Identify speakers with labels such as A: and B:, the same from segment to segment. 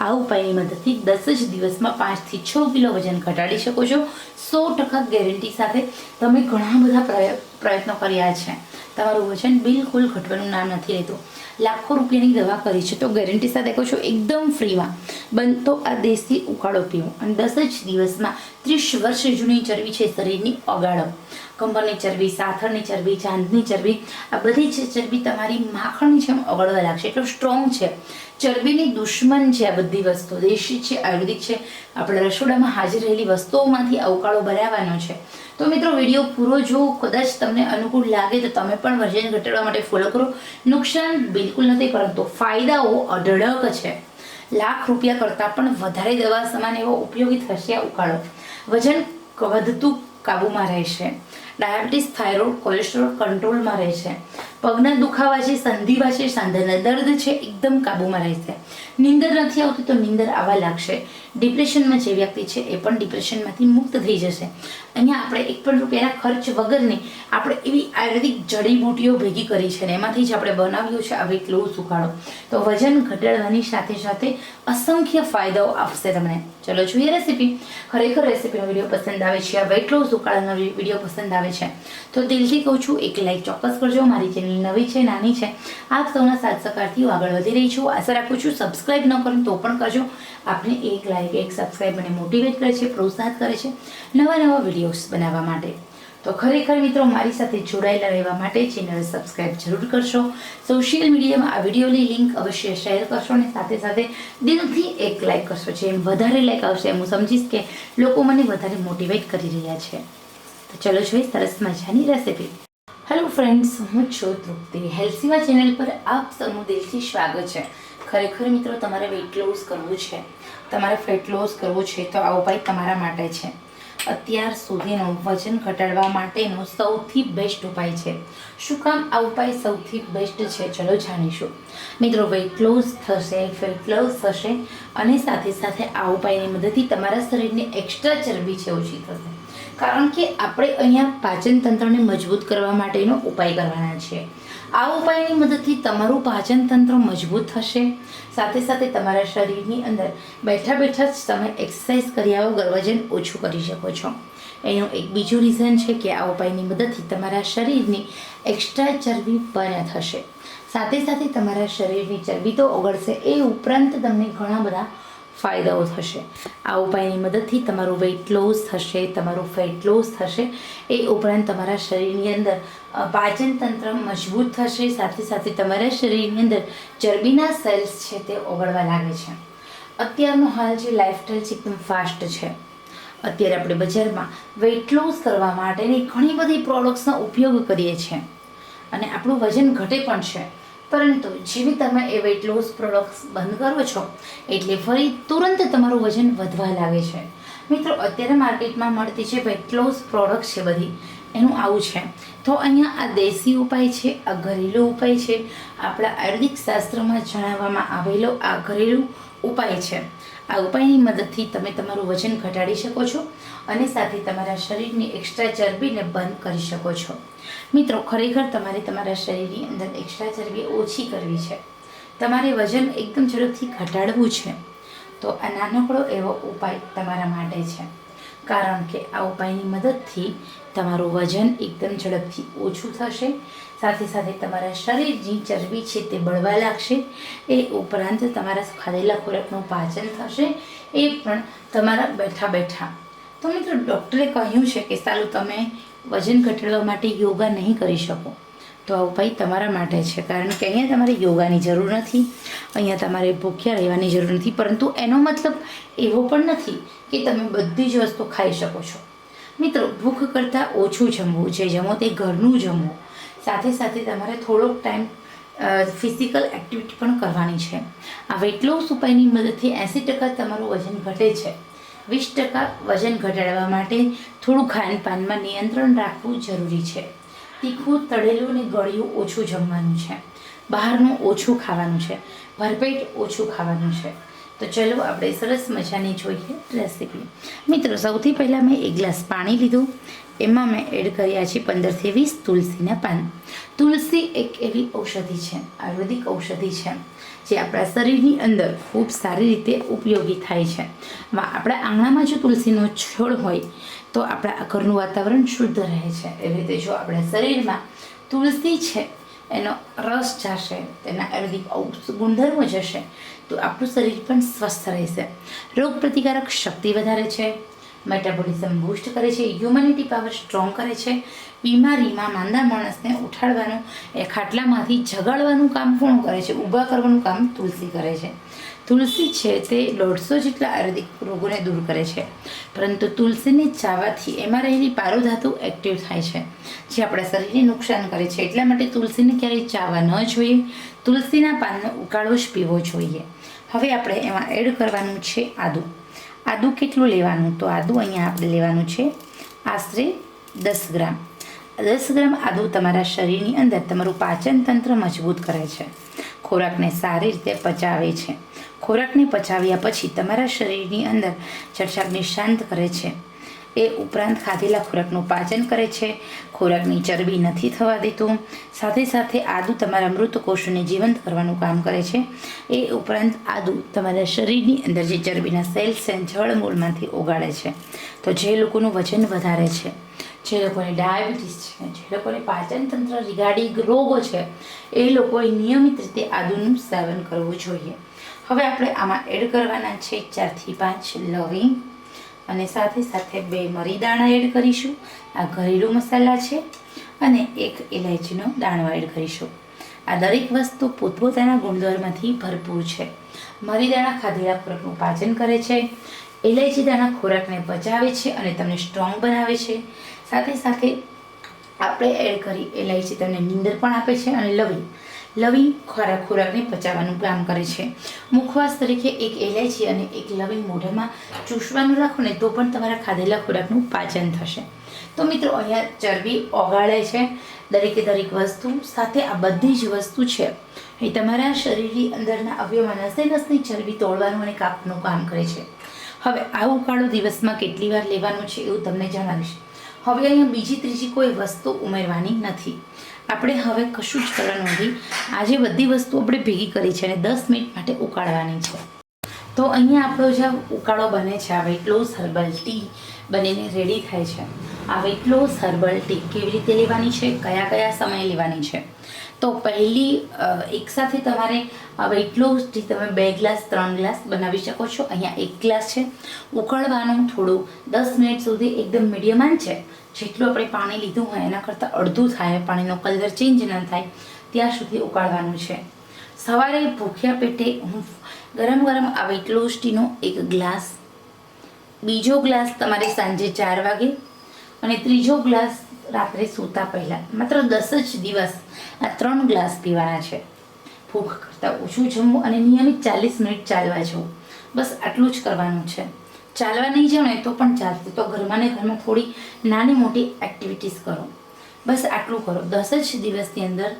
A: આ ઉપાયની મદદથી દસ જ દિવસમાં પાંચથી છ કિલો વજન ઘટાડી શકો છો. સો ટકા ગેરંટી સાથે તમે ઘણા બધા પ્રય- પ્રયત્નો કર્યા છે. તમારું વજન બિલકુલ ઘટવાનું નામ નથી લેતું. લાખો રૂપિયાની દવા કરી છે. તો ગેરંટી સાથે કહું છું, એકદમ ફ્રીમાં બનતો આ દેશી ઉકાળો પીવો. અને દસ જ દિવસમાં ત્રીસ વર્ષ જૂની ચરબી છે શરીરની ઓગાળો. કમરની ચરબી, સાથળની ચરબી, ચાંદની ચરબી, આ બધી જ ચરબી તમારી માખણની જેમ ઓગળવા લાગશે. એટલો સ્ટ્રોંગ છે. ચરબીની દુશ્મન છે આ બધી વસ્તુ. દેશી છે, આયુર્વેદિક છે. આપણા રસોડામાં હાજર રહેલી વસ્તુઓમાંથી આ ઉકાળો બનાવવાનો છે. તો મિત્રો, વીડિયો પૂરો જો કદાચ તમને અનુકૂળ લાગે તો તમે પણ વજન ઘટાડવા માટે ફોલો કરો. નુકસાન બિલકુલ નથી, પરંતુ ફાયદાઓ અઢળક છે. લાખ રૂપિયા કરતાં પણ વધારે દવા સમાન એવો ઉપયોગી થશે આ ઉકાળો. વજન વધતું કાબૂમાં રહેશે. ડાયાબિટીસ, થાઇરોઇડ, કોલેસ્ટ્રોલ કંટ્રોલમાં રહેશે પગના દુખાવા છે, સંધિવા છે, સાંધાના દર્દ છે, એકદમ કાબૂમાં રહેશે નીંદર નથી આવતી તો નીંદર આવવા લાગશે. ડિપ્રેશનમાં જે વ્યક્તિ છે એ પણ ડિપ્રેશનમાંથી મુક્ત થઈ જશે. અહીંયા આપણે એક પણ રૂપિયાના ખર્ચ વગરની આપણે એવી આયુર્વેદિક જડીબુટીઓ ભેગી કરી છે ને એમાંથી જ આપણે બનાવ્યું છે, આવી ક્લો સુખાડો તો વજન ઘટાડવાની સાથે સાથે અસંખ્ય ફાયદાઓ આપશે તમને. ચલો જોઈએ રેસીપી. ખરેખર રેસીપીનો વીડિયો પસંદ આવે છે, આ વેટ લોસ ઉકાળાનો વીડિયો પસંદ આવે છે. તો દિલથી કહું છું, એક લાઈક ચોક્કસ કરજો. મારી ચેનલ નવી છે, નાની છે. આપ સૌના સાથ સહકારથી હું આગળ વધી રહી છું. આશા રાખું છું સબસ્ક્રાઈબ ન કરો તો પણ કરજો. આપને એક લાઈક એક સબસ્ક્રાઈબ મને મોટિવેટ કરે છે, પ્રોત્સાહિત કરે છે નવા નવા વિડીયોઝ બનાવવા માટે. તો ખરેખર મિત્રો, મારી સાથે જોડાયેલા રહેવા માટે ચેનલ સબસ્ક્રાઈબ જરૂર કરશો. સોશિયલ મીડિયામાં આ વિડીયોની લિંક અવશ્ય શેર કરશો અને સાથે સાથે દિલથી એક લાઈક કરશો. જેમ વધારે લાઈક આવશે, એમ હું સમજીશ કે લોકો મને વધારે મોટિવેટ કરી રહ્યા છે. તો ચલો જોઈએ સરસ મજાની રેસીપી હેલો ફ્રેન્ડ્સ હું છું તૃપ્તિ. હેલ્સીવા ચેનલ પર આપ સૌનું દિલથી સ્વાગત છે. ખરેખર મિત્રો, તમારે વેઇટ લોસ કરવું છે. તમારે ફેટ લોસ કરવું છે તો આ ઉપાય તમારા માટે છે. અત્યાર સુધીનો વજન ઘટાડવા માટેનો સૌથી બેસ્ટ ઉપાય છે. શું કામ આ ઉપાય સૌથી બેસ્ટ છે? ચલો જાણીશું. મિત્રો વેઇટ લોસ થશે ફેટ લોસ થશે અને સાથે સાથે આ ઉપાયની મદદથી તમારા શરીરની એક્સ્ટ્રા ચરબી છે, ઓછી થશે. કારણ કે આપણે અહીંયા પાચન તંત્રને મજબૂત કરવા માટેનો ઉપાય કરવાના છે. આ ઉપાયની મદદથી તમારું પાચન તંત્ર મજબૂત થશે. સાથે સાથે તમારા શરીરની અંદર બેઠા બેઠા જ તમે એક્સરસાઇઝ કર્યા વગર વજન ઓછું કરી શકો છો. એનું એક બીજું રીઝન છે કે આ ઉપાયની મદદથી તમારા શરીરની એક્સ્ટ્રા ચરબી બર્ન થશે. સાથે સાથે તમારા શરીરની ચરબી તો ઓગળશે એ ઉપરાંત તમને ઘણા બધા ફાયદાઓ થશે. આ ઉપાયની મદદથી તમારું વેઇટ લોસ થશે, તમારું ફેટ લોસ થશે. એ ઉપરાંત તમારા શરીરની અંદર પાચન તંત્ર મજબૂત થશે. સાથે સાથે તમારા શરીરની અંદર ચરબીના સેલ્સ છે તે ઓગળવા લાગે છે. અત્યારનો હાલ જે લાઇફસ્ટાઈલ છે એકદમ ફાસ્ટ છે. અત્યારે આપણે બજારમાં વેઇટ લોસ કરવા માટેની ઘણી બધી પ્રોડક્ટ્સનો ઉપયોગ કરીએ છીએ. અને આપણું વજન ઘટે પણ છે. પરંતુ જેવી તમે એ વેઇટ લોસ પ્રોડક્ટ્સ બંધ કરો છો, એટલે ફરી તુરંત તમારું વજન વધવા લાગે છે. મિત્રો, અત્યારે માર્કેટમાં મળતી જે વેઇટ લોસ પ્રોડક્ટ છે બધી, એનું આવું છે. તો અહીંયા આ દેશી ઉપાય છે, આ ઘરેલું ઉપાય છે. આપણા આયુર્વેદિક શાસ્ત્રમાં જણાવવામાં આવેલો આ ઘરેલું ઉપાય છે. આ ઉપાયની મદદથી તમે તમારું વજન ઘટાડી શકો છો. અને સાથે તમારા શરીરની એક્સ્ટ્રા ચરબીને બંધ કરી શકો છો. મિત્રો, ખરેખર તમારે તમારા શરીરની અંદર એક્સ્ટ્રા ચરબી ઓછી કરવી છે. તમારે વજન એકદમ ઝડપથી ઘટાડવું છે. તો આ નાનકડો એવો ઉપાય તમારા માટે છે. કારણ કે આ ઉપાયની મદદથી તમારું વજન એકદમ ઝડપથી ઓછું થશે. સાથે સાથે તમારા શરીરની ચરબી છે તે બળવા લાગશે. એ ઉપરાંત તમારા ખાધેલા ખોરાકનું પાચન થશે. એ પણ તમારા બેઠા બેઠા તો મિત્રો ડૉક્ટરે કહ્યું છે કે સારું તમે વજન ઘટાડવા માટે યોગા નહીં કરી શકો. તો આ ઉપાય તમારા માટે છે, કારણ કે અહીંયા તમારે યોગાની જરૂર નથી, અહીંયા તમારે ભૂખ્યા રહેવાની જરૂર નથી, પરંતુ એનો મતલબ એવો પણ નથી કે તમે બધી જ વસ્તુ ખાઈ શકો છો. મિત્રો, ભૂખ કરતાં ઓછું જમવું જે જમો તે ઘરનું જમવું. સાથે સાથે તમારે થોડોક ટાઈમ ફિઝિકલ એક્ટિવિટી પણ કરવાની છે. આ વેટ લોસ ઉપાયની મદદથી એંસી ટકા તમારું વજન ઘટે છે. વીસ ટકા વજન ઘટાડવા માટે થોડું ખાનપાનમાં નિયંત્રણ રાખવું જરૂરી છે. તીખું, તળેલું અને ગળ્યું ઓછું જમવાનું છે. બહારનું ઓછું ખાવાનું છે. ભરપેટ ઓછું ખાવાનું છે. તો ચલો આપણે સરસ મજાની જોઈએ રેસીપી. મિત્રો, સૌથી પહેલાં મેં એક ગ્લાસ પાણી લીધું. એમાં મેં એડ કર્યા છે પંદરથી વીસ તુલસીના પાન. તુલસી એક એવી ઔષધિ છે, આયુર્વેદિક ઔષધિ છે, જે આપણા શરીરની અંદર ખૂબ સારી રીતે ઉપયોગી થાય છે. આપણા આંગણામાં જો તુલસીનો છોડ હોય, તો આપણા ઘરનું વાતાવરણ શુદ્ધ રહે છે. એવી રીતે જો આપણા શરીરમાં તુલસી છે, એનો રસ જશે, તેના આયુર્વેદિક ગુણધર્મો જશે, તો આપણું શરીર પણ સ્વસ્થ રહેશે. રોગ પ્રતિકારક શક્તિ વધારે છે મેટાબોલિઝમ બૂસ્ટ કરે છે હ્યુમનિટી પાવર સ્ટ્રોંગ કરે છે, બીમારીમાં માંદા માણસને ઉઠાડવાનું, એ ખાટલામાંથી જગાડવાનું કામ કોણ કરે છે? ઊભા કરવાનું કામ તુલસી કરે છે. તુલસી છે તે દોઢસો જેટલા આયુર્વેદિક રોગોને દૂર કરે છે. પરંતુ તુલસીને ચાવાથી એમાં રહેલી પારોધાતુ એક્ટિવ થાય છે, જે આપણા શરીરને નુકસાન કરે છે. એટલા માટે તુલસીને ક્યારેય ચાવવા ન જોઈએ, તુલસીના પાનનો ઉકાળો જ પીવો જોઈએ. હવે આપણે એમાં એડ કરવાનું છે આદુ. આદુ કેટલું લેવાનું? તો આદુ અહીંયા આપણે લેવાનું છે આશરે દસ ગ્રામ. દસ ગ્રામ આદુ તમારા શરીરની અંદર તમારું પાચન તંત્ર મજબૂત કરે છે. ખોરાકને સારી રીતે પચાવે છે. ખોરાકને પચાવ્યા પછી તમારા શરીરની અંદર ચરચાગને શાંત કરે છે. એ ઉપરાંત ખાધેલા ખોરાકનું પાચન કરે છે. ખોરાકની ચરબી નથી થવા દેતું. સાથે સાથે આદુ તમારા મૃત કોષોને જીવંત કરવાનું કામ કરે છે. એ ઉપરાંત આદુ તમારા શરીરની અંદર જે ચરબીના સેલ્સ છે જળમૂળમાંથી ઓગાળે છે. તો જે લોકોનું વજન વધારે છે, જે લોકોને ડાયાબિટીસ છે, જે લોકોને પાચન તંત્ર રિગાર્ડિંગ રોગો છે, એ લોકોએ નિયમિત રીતે આદુનું સેવન કરવું જોઈએ. હવે આપણે આમાં એડ કરવાના છે ચારથી પાંચ લવિંગ અને સાથે સાથે બે મરી દાણા એડ કરીશું. આ ઘરેલું મસાલા છે અને એક ઇલાયચીનો દાણો એડ કરીશું. આ દરેક વસ્તુ પોતપોતાના ગુણધર્મથી ભરપૂર છે. મરી દાણા ખાધેલા ખોરાકનું પાચન કરે છે. ઇલાયચી દાણા ખોરાકને પચાવે છે અને તમને સ્ટ્રોંગ બનાવે છે. સાથે સાથે આપણે એડ કરી ઇલાયચી તમને નીંદર પણ આપે છે અને લવિંગ. લવિંગ ખોરાક ખોરાકને પચાવવાનું કામ કરે છે. મુખવાસ તરીકે એક એલાયચી અને એક લવિંગ મોઢામાં ચૂસવાનું રાખો ને તો પણ તમારા ખાધેલા ખોરાકનું પાચન થશે. તો મિત્રો, અહીંયા ચરબી ઓગાળે છે. દરેકે દરેક વસ્તુ સાથે આ બધી જ વસ્તુ છે. એ તમારા શરીરની અંદરના અવયવમાં નસે નસની ચરબી તોડવાનું અને કાપવાનું કામ કરે છે. હવે આ ઉકાળો દિવસમાં કેટલી વાર લેવાનો છે એવું તમને જણાવીશ. હવે અહીંયા બીજી ત્રીજી કોઈ વસ્તુ ઉમેરવાની નથી. આપણે હવે કશું જ કરવાનું નથી. આજે બધી વસ્તુ આપણે ભેગી કરી છે અને દસ મિનિટ માટે ઉકાળવાની છે. તો અહીંયા આપણો જે ઉકાળો બને છે, આ વેટ લોસ હર્બલ ટી બનીને રેડી થાય છે. આ વેટ લોસ હર્બલ ટી કેવી રીતે લેવાની છે કયા કયા સમયે લેવાની છે? તો પહેલી એકસાથે તમારે વેટ લોસ ટી તમે બે ગ્લાસ, ત્રણ ગ્લાસ બનાવી શકો છો. અહીંયા એક ગ્લાસ છે. ઉકળવાનું થોડું દસ મિનિટ સુધી એકદમ મીડિયમ છે. જેટલું આપણે પાણી લીધું હોય એના કરતાં અડધું થાય. પાણીનો કલર ચેન્જ ન થાય. ત્યાં સુધી ઉકાળવાનું છે. સવારે ભૂખ્યા પેટે હું ગરમ ગરમ આ વેટ લોસ ટીનો એક ગ્લાસ, બીજો ગ્લાસ તમારે સાંજે ચાર વાગે અને ત્રીજો ગ્લાસ રાત્રે સૂતા પહેલાં. માત્ર દસ જ દિવસ આ ત્રણ ગ્લાસ પીવાના છે. ભૂખ કરતાં ઓછું જમવું અને નિયમિત ચાલીસ મિનિટ ચાલવા જવું. બસ આટલું જ કરવાનું છે. ચાલવા નહીં જાણે તો પણ ચાલશે. તો ઘરમાં ને ઘરમાં થોડી નાની મોટી એક્ટિવિટીઝ કરો. બસ આટલું કરો. દસ જ દિવસની અંદર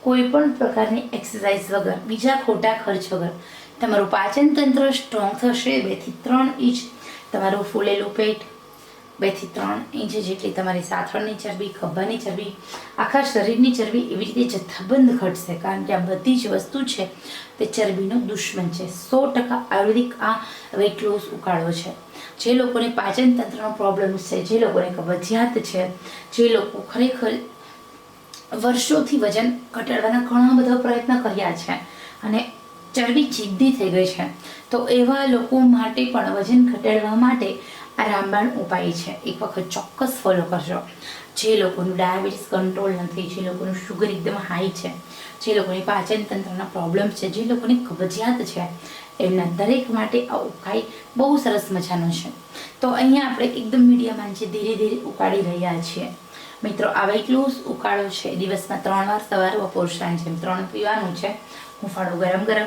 A: કોઈ પણ પ્રકારની એક્સરસાઇઝ વગર, બીજા ખોટા ખર્ચ વગર. તમારું પાચન તંત્ર સ્ટ્રોંગ થશે. બેથી ત્રણ ઇંચ તમારું ફૂલેલું પેટ બેથી ત્રણ ઇંચ જેટલી તમારી સાથળની ચરબી, ખભાની ચરબી, આખા શરીરની ચરબી એવી રીતે જથ્થાબંધ ઘટશે કારણ કે આ બધી જ વસ્તુ છે તે ચરબીનો દુશ્મન છે. સો ટકા આયુર્વેદિક આ વેટ લોસ ઉકાળો છે. જે લોકોને પાચન તંત્રનો પ્રોબ્લેમ છે, જે લોકોને કબજિયાત છે, જે લોકો ખરેખર વર્ષોથી વજન ઘટાડવાના ઘણા બધા પ્રયત્ન કર્યા છે અને ચરબી જિદ્દી થઈ ગઈ છે. તો એવા લોકો માટે પણ વજન ઘટાડવા માટે આ રામબાણ ઉપાય છે. એક વખત ચોક્કસ ફોલો કરજો. જે લોકોનું ડાયાબિટીસ કંટ્રોલ નથી, જે લોકોનું શુગર એકદમ હાઈ છે, જે લોકોને પાચન તંત્રના પ્રોબ્લેમ છે, જે લોકોને કબજિયાત છે, એમના દરેક માટે આ ઉપાય બહુ સરસ મજાનો છે. તો અહીંયા આપણે એકદમ મીડિયામાં આંચે ધીરે ધીરે ઉકાળી રહ્યા છીએ. મિત્રો આ વેટ લોસ ઉકાળો છે. દિવસમાં ત્રણ વાર સવાર બપોર એમ ત્રણ પીવાનું છે. હુંફાળો ગરમ ગરમ,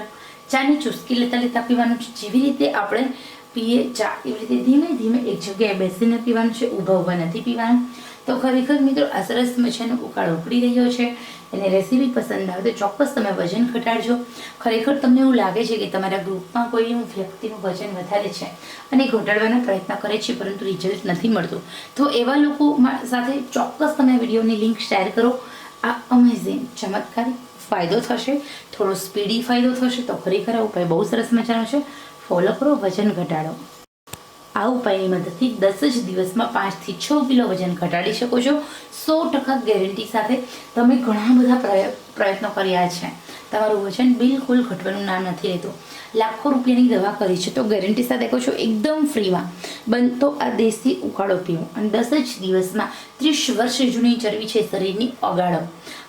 A: ચાની ચુસ્કી લેતા લેતા પીવાનું છે. જેવી રીતે આપણે પીએ ચા એવી રીતે ધીમે ધીમે એક જગ્યાએ બેસીને પીવાનું છે, ઊભા ઊભા નથી પીવાનું. તો ખરેખર મિત્રો આ સરસ મજાનો ઉકાળો ઉકળી રહ્યો છે. એને રેસીપી પસંદ આવે તો ચોક્કસ તમે વજન ઘટાડજો. ખરેખર તમને એવું લાગે છે કે તમારા ગ્રુપમાં કોઈ વ્યક્તિનું વજન વધારે છે અને ઘટાડવાનો પ્રયત્ન કરે છે, પરંતુ રિઝલ્ટ નથી મળતું. તો એવા લોકો સાથે ચોક્કસ તમે વિડીયોની લિંક શેર કરો. આ અમેઝિંગ ચમત્કારી ફાયદો થશે. થોડો સ્પીડી ફાયદો થશે. તો ખરેખર આ ઉપાય બહુ સરસ મજાનો છે. ફોલો વજન ઘટાડો. આ ઉપાયની મદદથી દસ જ દિવસમાં પાંચથી છ કિલો વજન ઘટાડી શકો છો. સો ટકા ગેરંટી સાથે તમે ઘણા બધા પ્રય- પ્રયત્નો કર્યા છે. તમારું વજન બિલકુલ ઘટવાનું નામ નથી લેતું. લાખો રૂપિયાની દવા કરી છે તો ગેરંટી સાથે કહું છું, એકદમ ફ્રીમાં. બનતો આ દેશી ઉકાળો પીવો. અને દસ જ દિવસમાં ત્રીસ વર્ષ જૂની ચરબી છે શરીરની, ઓગાળો.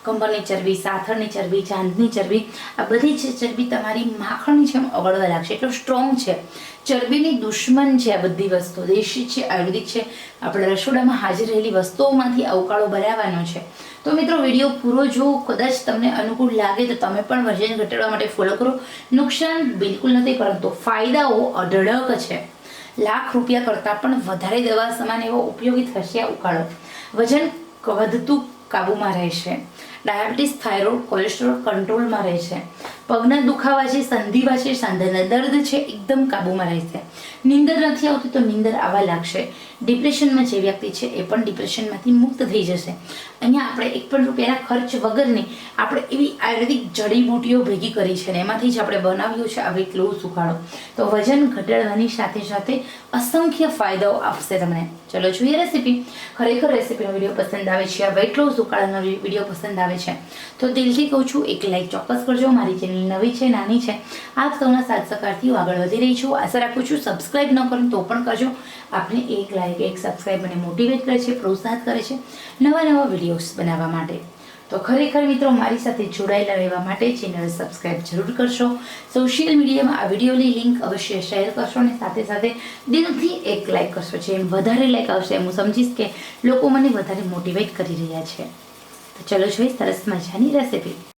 A: કમરની ચરબી, સાથળની ચરબી, ચાંદની ચરબી, આ બધી ચરબી તમારી માખણની જેમ ઓગળવા લાગશે. એટલો સ્ટ્રોંગ છે. ચરબીની દુશ્મન છે આ બધી વસ્તુ. દેશી છે, આયુર્વેદિક છે. આપણા રસોડામાં હાજર રહેલી વસ્તુઓમાંથી આ ઉકાળો બનાવવાનો છે. તો મિત્રો, વીડિયો પૂરો જો કદાચ તમને અનુકૂળ લાગે તો તમે પણ વજન ઘટાડવા માટે ફોલો કરો. નુકસાન બિલકુલ નથી, પરંતુ ફાયદાઓ અઢળક છે. લાખ રૂપિયા કરતાં પણ વધારે દવા સમાન એવો ઉપયોગી થશે આ ઉકાળો. વજન વધતું કાબૂમાં રહેશે. ડાયાબિટીસ, થાઇરોઇડ, કોલેસ્ટ્રોલ કંટ્રોલમાં રહેશે પગના દુખાવા છે, સંધિવા છે, સાંધાના દર્દ છે, એકદમ કાબૂમાં રહેશે નીંદર નથી આવતી તો નીંદર આવવા લાગશે. ડિપ્રેશનમાં જે વ્યક્તિ છે એ પણ ડિપ્રેશનમાંથી મુક્ત થઈ જશે. અહીંયા આપણે એક પણ રૂપિયાના ખર્ચ વગરની આપણે એવી આયુર્વેદિક જડીબૂટીઓ ભેગી કરી છે ને એમાંથી જ આપણે બનાવ્યું છે આવી વેટ સુખાડો તો વજન ઘટાડવાની સાથે સાથે અસંખ્ય ફાયદાઓ આપશે તમને. ચલો જોઈએ રેસીપી ખરેખર રેસીપીનો વીડિયો પસંદ આવે છે, આ વેટ લોસ ઉકાળાનો વીડિયો પસંદ આવે છે, તો દિલથી કહું છું એક લાઈક ચોક્કસ કરજો. મારી ચેનલ નવી છે, નાની છે, આપ સૌના સાથ સહકારથી હું આગળ વધી રહી છું. આશા રાખું છું સબસ્ક્રાઈબ ન કરો તો પણ કરજો. આપને એક લાઈક એક સબસ્ક્રાઇબ મને મોટિવેટ કરે છે, પ્રોત્સાહિત કરે છે. નવા નવા વિડીયોઝ બનાવવા માટે. તો ખરેખર મિત્રો, મારી સાથે જોડાયેલા રહેવા માટે ચેનલ સબસ્ક્રાઇબ જરૂર કરશો. સોશિયલ મીડિયામાં આ વિડીયોની લિંક અવશ્ય શેર કરશો અને સાથે સાથે દિલથી એક લાઇક કરશો. જેમ વધારે લાઇક આવશે એમ હું સમજીશ કે લોકો મને વધારે મોટિવેટ કરી રહ્યા છે. તો ચલો જોઈએ, સરસ મજાની રેસીપી